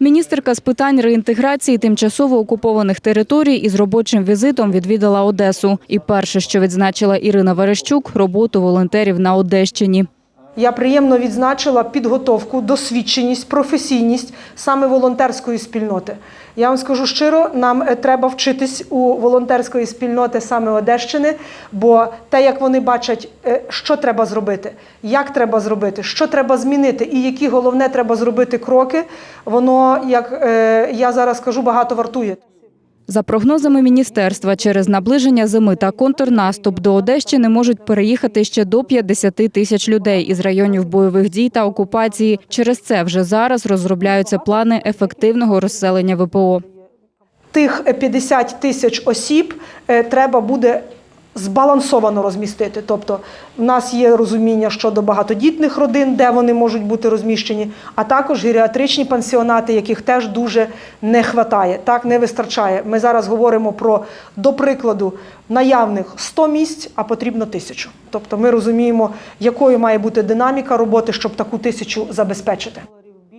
Міністерка з питань реінтеграції тимчасово окупованих територій із робочим візитом відвідала Одесу. І перше, що відзначила Ірина Верещук – роботу волонтерів на Одещині. Я приємно відзначила підготовку, досвідченість, професійність саме волонтерської спільноти. Я вам скажу щиро, нам е, треба вчитись у волонтерської спільноти саме Одещини, бо те, як вони бачать, е, що треба зробити, як треба зробити, що треба змінити, і які головне треба зробити кроки, воно, як е, я зараз кажу, багато вартує. За прогнозами міністерства, через наближення зими та контрнаступ до Одещини можуть переїхати ще до 50 тисяч людей із районів бойових дій та окупації. Через це вже зараз розробляються плани ефективного розселення ВПО. тих 50 тисяч осіб е, треба буде збалансовано розмістити. Тобто, в нас є розуміння щодо багатодітних родин, де вони можуть бути розміщені, а також геріатричні пансіонати, яких теж дуже не вистачає, так не вистачає. Ми зараз говоримо про, до прикладу, наявних 100 місць, а потрібно тисячу. Тобто, ми розуміємо, якою має бути динаміка роботи, щоб таку тисячу забезпечити.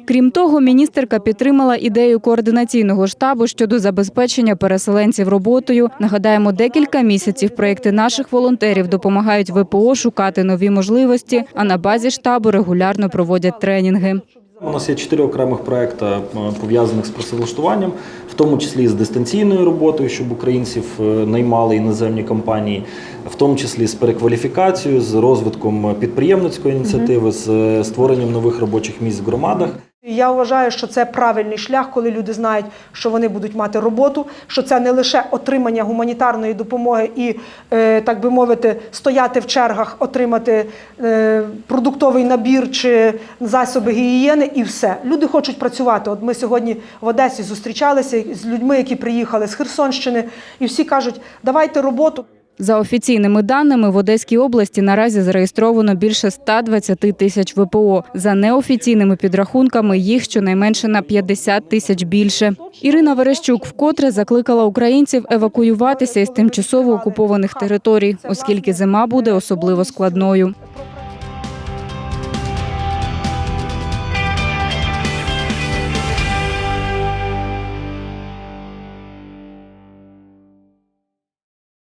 Крім того, міністерка підтримала ідею координаційного штабу щодо забезпечення переселенців роботою. Нагадаємо, декілька місяців проєкти наших волонтерів допомагають ВПО шукати нові можливості, а на базі штабу регулярно проводять тренінги. У нас є чотири окремих проекти е, пов'язаних з працевлаштуванням, в тому числі з дистанційною роботою, щоб українців е, наймали іноземні компанії, в тому числі з перекваліфікацією, з розвитком підприємницької ініціативи, з е, створенням нових робочих місць в громадах. Я вважаю, що це правильний шлях, коли люди знають, що вони будуть мати роботу, що це не лише отримання гуманітарної допомоги і, е, так би мовити, стояти в чергах, отримати е, продуктовий набір чи засоби гігієни, і все. Люди хочуть працювати. От ми сьогодні в Одесі зустрічалися з людьми, які приїхали з Херсонщини, і всі кажуть, давайте роботу. За офіційними даними, в Одеській області наразі зареєстровано більше 120 тисяч ВПО. За неофіційними підрахунками їх щонайменше на 50 тисяч більше. Ірина Верещук вкотре закликала українців евакуюватися із тимчасово окупованих територій, оскільки зима буде особливо складною.